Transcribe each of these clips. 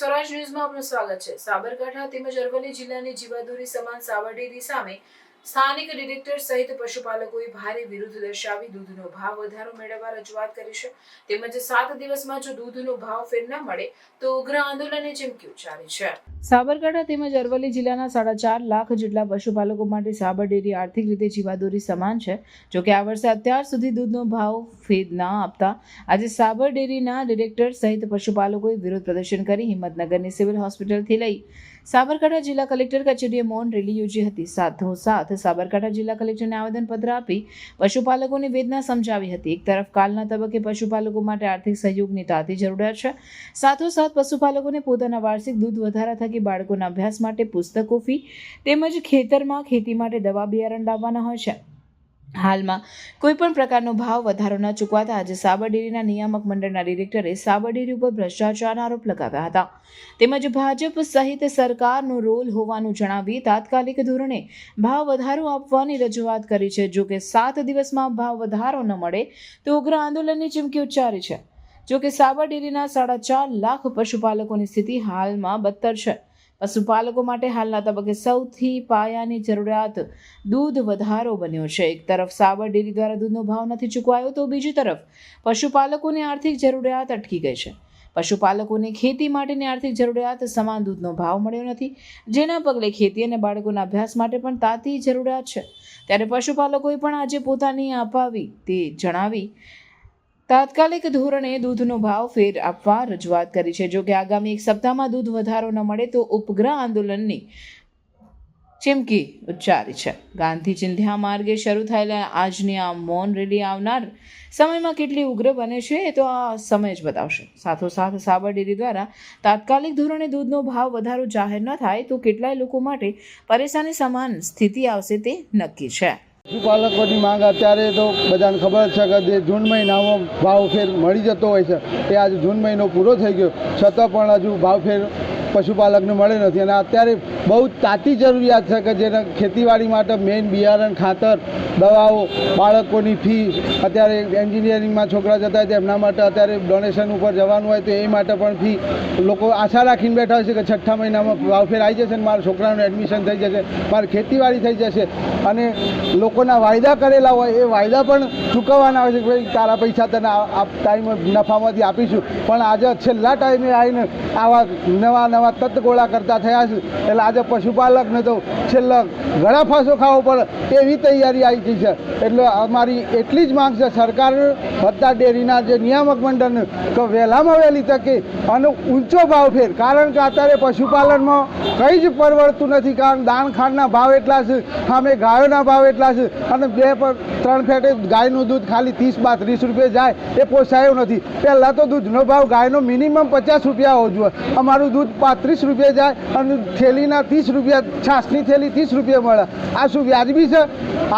સ્વરાજ ન્યૂઝમાં આપનું સ્વાગત છે. સાબરકાંઠા તેમજ અરવલ્લી જિલ્લાની જીવાદોરી સમાન સાવરડેરી સામે સ્થાનિક ડિરેક્ટર સહિત પશુપાલકોએ ભારે વિરોધ દર્શાવી દૂધનો ભાવ વધારો મેળવવા રજૂઆત કરી છે. તેમજ સાત દિવસમાં જો દૂધનો ભાવ ફેર ન મળે તો ઉગ્ર આંદોલનની ચીમકી ઉચ્ચારી છે. સાબરકાંઠા તેમજ અરવલ્લી જિલ્લાના સાડા ચાર લાખ જેટલા પશુપાલકો માટે સાબર ડેરી આર્થિક રીતે જીવાદોરી સમાન છે. જોકે આ વર્ષે અત્યાર સુધી દૂધનો ભાવ ફેદ ના આપતા આજે સાબર ડેરીના ડિરેક્ટર સહિત પશુપાલકોએ વિરોધ પ્રદર્શન કરી હિંમતનગરની સિવિલ હોસ્પિટલથી લઈ સાબરકાંઠા જિલ્લા કલેક્ટર કચેરીએ મૌન રેલી યોજી હતી. સાથોસાથ સાબરકાંઠા જિલ્લા કલેક્ટરને આવેદનપત્ર આપી પશુપાલકોની વેદના સમજાવી હતી. એક તરફ કાલના તબક્કે પશુપાલકો માટે આર્થિક સહયોગની તાતી જરૂરિયાત છે. સાથોસાથ પશુપાલકોને પોતાના વાર્ષિક દૂધ વધારા થકી બાળકોના અભ્યાસ માટે પુસ્તકો ફી તેમજ ખેતરમાં ખેતી માટે દવા બિયારણ લાવવાના હોય છે. હાલમાં કોઈ પણ પ્રકારનો ભાવ વધારો ન ચૂકવાતા આજે સાબર ડેરીના નિયામક મંડળના ડિરેક્ટરે સાબર ડેરી ઉપર ભ્રષ્ટાચારના આરોપ લગાવ્યા હતા. તેમજ ભાજપ સહિત સરકારનો રોલ હોવાનું જણાવી તાત્કાલિક ધોરણે ભાવ વધારો આપવાની રજૂઆત કરી છે. જો કે સાત દિવસમાં ભાવ વધારો ન મળે તો ઉગ્ર આંદોલનની ચીમકી ઉચ્ચારી છે. જો કે સાબર ડેરીના સાડા ચાર લાખ પશુપાલકોની સ્થિતિ હાલમાં બદતર છે. પશુપાલકો માટે હાલના તબક્કે સૌથી પાયાની જરૂરિયાત દૂધ વધારો બન્યો છે. એક તરફ સાબર ડેરી દ્વારા દૂધનો ભાવ નથી ચૂકવાયો, તો બીજી તરફ પશુપાલકોની આર્થિક જરૂરિયાત અટકી ગઈ છે. પશુપાલકોને ખેતી માટેની આર્થિક જરૂરિયાત સમાન દૂધનો ભાવ મળ્યો નથી. જેના પગલે ખેતી અને બાળકોના અભ્યાસ માટે પણ તાતી જરૂરિયાત છે. ત્યારે પશુપાલકોએ પણ આજે પોતાની અપાવી તે જણાવી તાત્કાલિક ધોરણે દૂધનો ભાવ ફેર આપવા રજૂઆત કરી છે. જો કે આગામી એક સપ્તાહમાં દૂધ વધારો ન મળે તો ઉપગ્રહ આંદોલનની ચીમકી ઉચ્ચારી છે. ગાંધી ચિંધ્યા માર્ગે શરૂ થયેલા આજની આ મૌન રેલી આવનાર સમયમાં કેટલી ઉગ્ર બને છે એ તો આ સમય જ બતાવશે. સાથોસાથ સાબર ડેરી દ્વારા તાત્કાલિક ધોરણે દૂધનો ભાવ વધારો જાહેર ન થાય તો કેટલાય લોકો માટે પરેશાની સમાન સ્થિતિ આવશે તે નક્કી છે. પશુપાલકોની માંગ અત્યારે તો બધાને ખબર છે કે જે જૂન મહિનામાં ભાવ ફેર મળી જતો હોય છે. તે આજે જૂન મહિનો પૂરો થઈ ગયો. છતાં પણ હજુ ભાવ ફેર પશુપાલકને મળે નથી. અને અત્યારે બહુ તાતી જરૂરિયાત છે કે જેને ખેતીવાડી માટે મેઇન બિયારણ, ખાતર, દવાઓ, બાળકોની ફી અત્યારે એન્જિનિયરિંગમાં છોકરા જતા હોય એમના માટે અત્યારે ડોનેશન ઉપર જવાનું હોય તો એ માટે પણ ફી લોકો આશા રાખીને બેઠા હોય છે કે છઠ્ઠા મહિનામાં વાવફેર આવી જશે ને મારા છોકરાનું એડમિશન થઈ જશે, મારી ખેતીવાડી થઈ જશે. અને લોકોના વાયદા કરેલા હોય, એ વાયદા પણ ચૂકવવાના હોય છે કે ભાઈ તારા પૈસા તને આ ટાઈમ નફામાંથી આપીશું. પણ આજે છેલ્લા ટાઈમે આવીને આવા નવા નવા તત્ગોળા કરતા થયા છે. એટલે આજે પશુપાલકને તો છેલ્લા ઘણા ફાંસો ખાવો પડે એવી તૈયારી આવી ગઈ છે. એટલે અમારી એટલી જ માંગ છે સરકાર ભત્તા ડેરીના જે નિયામક મંડળને કે વહેલામાં વહેલી તકે અને ઊંચો ભાવ ફેર. કારણ કે અત્યારે પશુપાલનમાં કંઈ જ પરવડતું નથી. કારણ દાણ ખાંડના ભાવ એટલા છે સામે ગાયોના ભાવ એટલા છે અને બે પર ત્રણ ફેટે ગાયનું દૂધ ખાલી ત્રીસ ત્રીસ રૂપિયા જાય એ પોસાયું નથી. પહેલાં તો દૂધનો ભાવ ગાયનો મિનિમમ પચાસ રૂપિયા હોવો જોઈએ. અમારું દૂધ પાંત્રીસ રૂપિયા જાય અને થેલીના ત્રીસ રૂપિયા છાસની થેલી ત્રીસ રૂપિયા મળે. આ શું વ્યાજબી છે?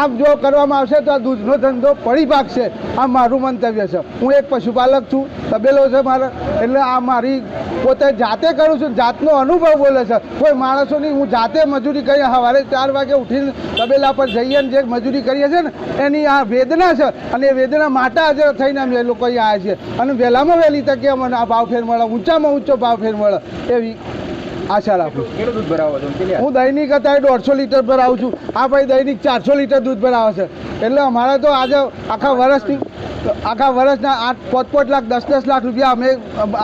આમ જો કરવામાં આવશે તો આ દૂધનો ધંધો પડી પાકશે આ મારું મંતવ્ય છે. હું એક પશુપાલક છું. તબેલો છે મારે. એટલે આ મારી પોતે જાતે કરું છું જાતનો અનુભવ બોલે છે. કોઈ માણસોની હું જાતે મજૂરી કરી સવારે ચાર વાગે ઉઠીને તબેલા પર જઈએ ને જે મજૂરી કરીએ છીએ ને એની આ વેદના છે. અને એ વેદના માટે આજે થઈને અમે લોકો અહીંયા આવ્યા છીએ. અને વહેલામાં વહેલી તકે અમને આ ભાવ ફેર મળે ઊંચામાં ઊંચો ભાવ ફેર મળે એવી આશા રાખું છું. છો? હું દૈનિક અત્યારે દોઢસો લીટર ભરાવું છું. આ ભાઈ દૈનિક ચારસો લીટર દૂધ ભરાવે છે. એટલે અમારે તો આજે આખા વર્ષની આખા વર્ષના આઠ પાંચ પાંચ લાખ દસ દસ લાખ રૂપિયા અમે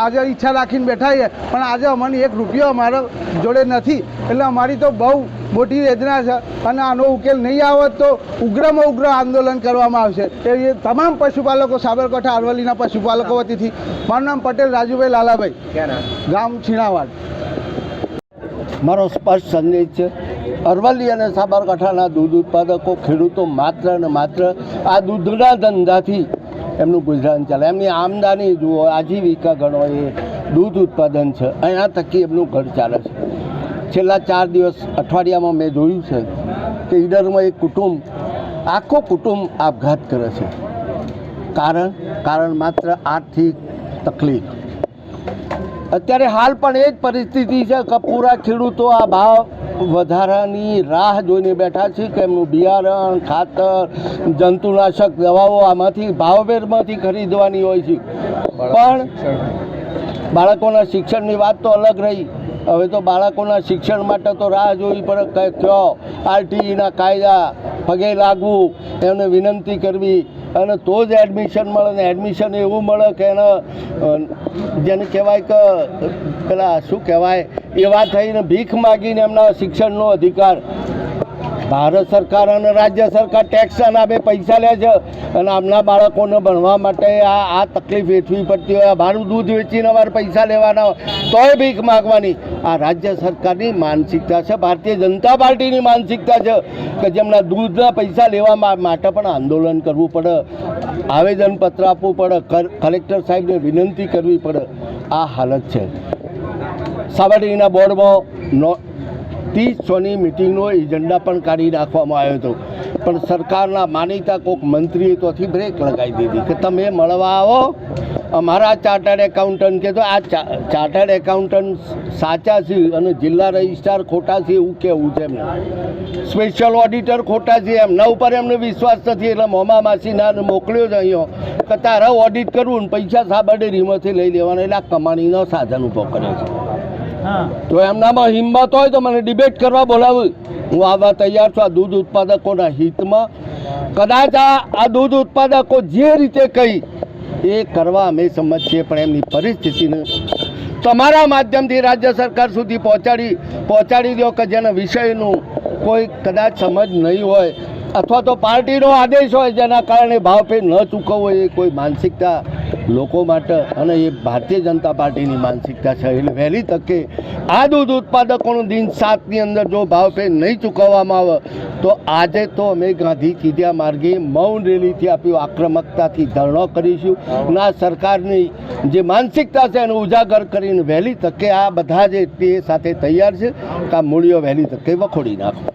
આજે ઈચ્છા રાખીને બેઠા છીએ. પણ આજે અમને એક રૂપિયો અમારો જોડે નથી. એટલે અમારી તો બહુ મોટી વેદના છે. અને આનો ઉકેલ નહીં આવે તો ઉગ્રમાં ઉગ્ર આંદોલન કરવામાં આવશે. એ તમામ પશુપાલકો સાબરકાંઠા અરવલ્લીના પશુપાલકો વતીથી મારું નામ પટેલ રાજુભાઈ લાલાભાઈ. ગામ છીણાવાડ. મારો સ્પષ્ટ સંદેશ છે. અરવલ્લી અને સાબરકાંઠાના દૂધ ઉત્પાદકો ખેડૂતો માત્ર ને માત્ર આ દૂધના ધંધાથી એમનું ગુજરાન ચાલે. એમની આમદાની જુઓ આજીવિકા ગણો એ દૂધ ઉત્પાદન છે. અહીંયા થકી એમનું ઘર ચાલે છે. છેલ્લા ચાર દિવસ અઠવાડિયામાં મેં જોયું છે કે ઈડરમાં એક કુટુંબ, આખો કુટુંબ આપઘાત કરે છે. કારણ કારણ માત્ર આર્થિક તકલીફ. અત્યારે હાલ પણ એ જ પરિસ્થિતિ છે કે પૂરા ખેડૂતો આ ભાવ વધારાની રાહ જોઈને બેઠા છીએ કે એમનું બિયારણ, ખાતર, જંતુનાશક દવાઓ આમાંથી ભાવભેરમાંથી ખરીદવાની હોય છે. પણ બાળકોના શિક્ષણની વાત તો અલગ રહી. હવે તો બાળકોના શિક્ષણ માટે તો રાહ જોવી પડે કયો આરટીઈના કાયદા પગે લાગવું, એમને વિનંતી કરવી. અને તો જ એડમિશન મળે ને એડમિશન એવું મળે કે એને જેને કહેવાય કે, પેલા શું કહેવાય, એવા થઈને ભીખ માગીને એમના શિક્ષણનો અધિકાર ભારત સરકાર અને રાજ્ય સરકાર ટેક્સ નામે પૈસા લે છે અને આમના બાળકોને ભણવા માટે આ આ તકલીફ વેઠવી પડતી હોય મારું દૂધ વેચીને અમારે પૈસા લેવાના હોય, તોય ભીખ માગવાની. આ રાજ્ય સરકારની માનસિકતા છે, ભારતીય જનતા પાર્ટીની માનસિકતા છે કે જેમના દૂધના પૈસા લેવા માટે પણ આંદોલન કરવું પડે, આવેદનપત્ર આપવું પડે કલેક્ટર સાહેબને વિનંતી કરવી પડે. આ હાલત છે. સાબરડીના બોર્ડમાં ત્રીસ સોની મિટિંગનો એજન્ડા પણ કાઢી નાખવામાં આવ્યો હતો. પણ સરકારના માનીતા કોઈક મંત્રીએ તોથી બ્રેક લગાવી દીધી કે તમે મળવા આવો. અમારા ચાર્ટર્ડ એકાઉન્ટન્ટ કે તો આ ચાર્ટર્ડ એકાઉન્ટન્ટ સાચા છે અને જિલ્લા રજિસ્ટ્રાર ખોટા છે એવું કેવું છે એમને. સ્પેશિયલ ઓડિટર ખોટા છે એમના ઉપર એમને વિશ્વાસ નથી. એટલે મોમા માસીના મોકલ્યો છે અહીંયા. કે તારા ઓડિટ કરવું ને પૈસા સાબરડેરીમાંથી લઈ લેવાના. એટલે આ કમાણીનો સાધન ઊભો કર્યો છે. તો એમનામાં હિંમત હોય તો મને ડિબેટ કરવા બોલાવું. હું આવવા તૈયાર છું આ દૂધ ઉત્પાદકોના હિતમાં. કદાચ આ દૂધ ઉત્પાદકો જે રીતે કહી એ કરવા અમે સંમત છીએ પણ એમની પરિસ્થિતિને તમારા માધ્યમથી રાજ્ય સરકાર સુધી પહોંચાડી પહોંચાડી દો કે જેના વિષયનું કોઈ કદાચ સમજ નહીં હોય. અથવા તો પાર્ટીનો આદેશ હોય જેના કારણે ભાવફેર ન ચૂકવવો એ કોઈ માનસિકતા લોકો માટે અને એ ભારતીય જનતા પાર્ટીની માનસિકતા છે. એટલે વહેલી તકે આ દૂધ ઉત્પાદકોનું દિન સાતની અંદર જો ભાવ ભાવફેર નહીં ચૂકવવામાં આવે, તો આજે તો અમે ગાંધી ચીધ્યા માર્ગે મૌન રેલીથી આપ્યું, આક્રમકતાથી ધરણો કરીશું. ના સરકારની જે માનસિકતા છે એને ઉજાગર કરીને વહેલી તકે આ બધા જે તે સાથે તૈયાર છે કે આ મૂળીઓ વહેલી તકે વખોડી નાખો.